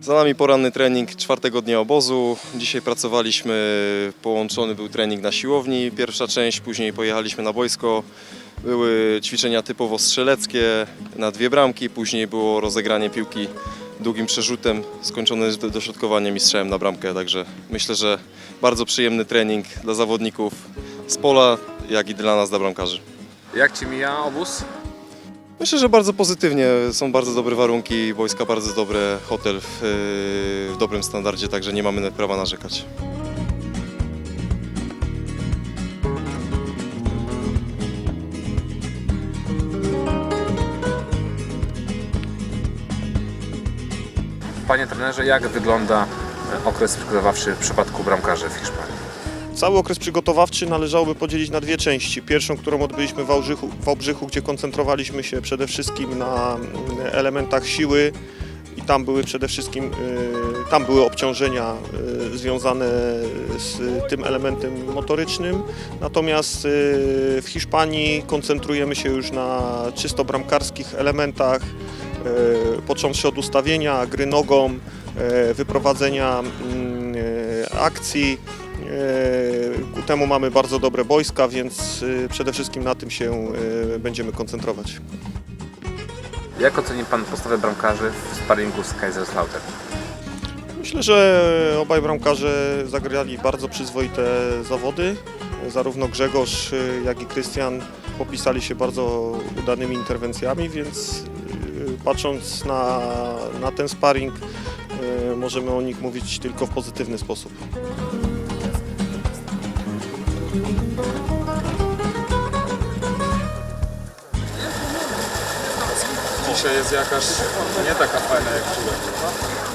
Za nami poranny trening czwartego dnia obozu. Dzisiaj pracowaliśmy, połączony był trening na siłowni, pierwsza część, później pojechaliśmy na boisko. Były ćwiczenia typowo strzeleckie na dwie bramki, później było rozegranie piłki długim przerzutem skończony dośrodkowaniem i strzałem na bramkę. Także myślę, że bardzo przyjemny trening dla zawodników z pola, jak i dla nas, dla bramkarzy. Jak Ci mija obóz? Myślę, że bardzo pozytywnie. Są bardzo dobre warunki, wojska bardzo dobre, hotel w, w dobrym standardzie, także nie mamy prawa narzekać. Panie trenerze, jak wygląda okres przygotowawczy w przypadku bramkarzy w Hiszpanii? Cały okres przygotowawczy należałoby podzielić na dwie części. Pierwszą, którą odbyliśmy w Wałbrzychu, w gdzie koncentrowaliśmy się przede wszystkim na mm, elementach siły i tam były przede wszystkim y, tam były obciążenia y, związane z tym elementem motorycznym. Natomiast y, w Hiszpanii koncentrujemy się już na czysto bramkarskich elementach, począwszy od ustawienia, gry nogą, wyprowadzenia mm, akcji. E, Ku temu mamy bardzo dobre boiska, więc y, przede wszystkim na tym się y, będziemy koncentrować. Jak oceni Pan postawę bramkarzy w sparingu z Kaiserslautern? Myślę, że obaj bramkarze zagrali bardzo przyzwoite zawody. Zarówno Grzegorz, y, jak i Krystian popisali się bardzo udanymi interwencjami, więc patrząc na, na ten sparring możemy o nich mówić tylko w pozytywny sposób. Dzisiaj jest jakaś nie taka fajna jak wczoraj.